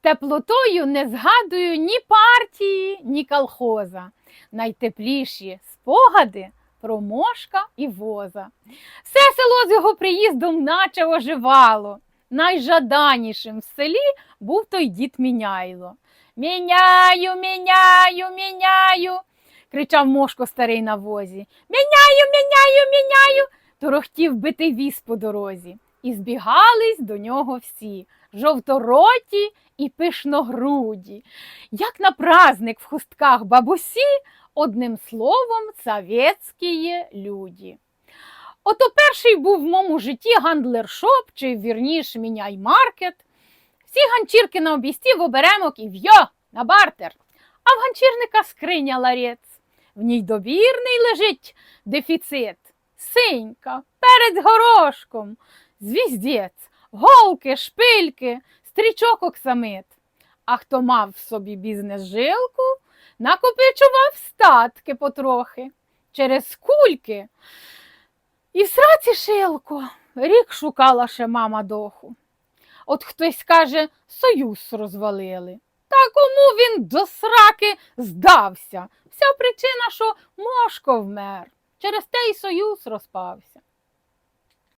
теплотою не згадую ні партії, ні колхоза. Найтепліші спогади про мошка і воза. Все село з його приїздом наче оживало. Найжаданішим в селі був той дід Міняйло. Міняю, міняю, міняю. кричав мошко старий на возі. Міняю, міняю, міняю. Торохтів битий віз по дорозі. І збігались до нього всі жовтороті і пишногруді, як на праздник в хустках бабусі, одним словом, советські люди. Ото перший був в моєму житті гандлер-шоп, чи вірніш міняй маркет. Всі ганчірки на обійсті в оберемок і в'йо на бартер. А в ганчірника скриня ларець. В ній добірний лежить дефіцит. Синька, перець горошком, звіздець, голки, шпильки, стрічок оксамит. А хто мав в собі бізнес-жилку, накопичував статки потрохи через кульки. І в сраці шилко рік шукала ще мама доху. От хтось каже, союз розвалили. Та кому він до сраки здався? Вся причина, що Мошко вмер. Через те й союз розпався.